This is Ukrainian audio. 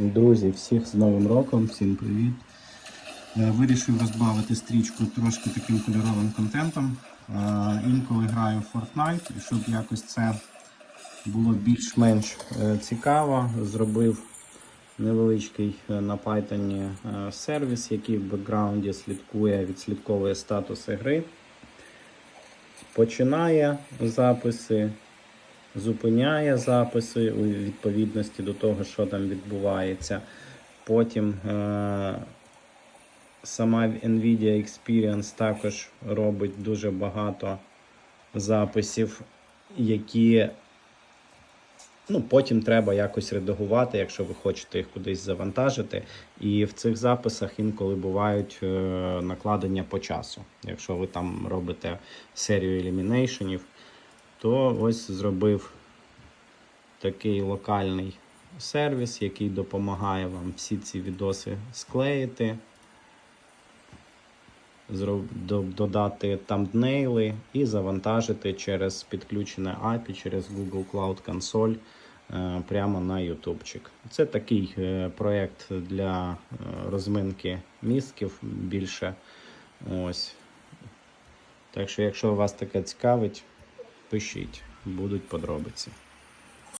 Друзі, всіх з Новим роком, всім привіт. Е, Вирішив розбавити стрічку трошки таким кольоровим контентом. Е, Інколи граю в Fortnite, і щоб якось це було більш-менш е, цікаво, зробив невеличкий на Python сервіс, який в бекграунді слідкує, відслідковує статуси гри. Починає записи, зупиняє записи у відповідності до того, що там відбувається. Потім е- сама Nvidia Experience також робить дуже багато записів, які ну, потім треба якось редагувати, якщо ви хочете їх кудись завантажити. І в цих записах інколи бувають е- накладення по часу. Якщо ви там робите серію елімінейшенів, то ось зробив такий локальний сервіс, який допомагає вам всі ці відоси склеїти, додати тамбнейли і завантажити через підключене API, через Google Cloud Console е, прямо на ютубчик. Це такий е, проєкт для е, розминки мізків більше. Ось. Так що, якщо вас таке цікавить, пишіть, будуть подробиці.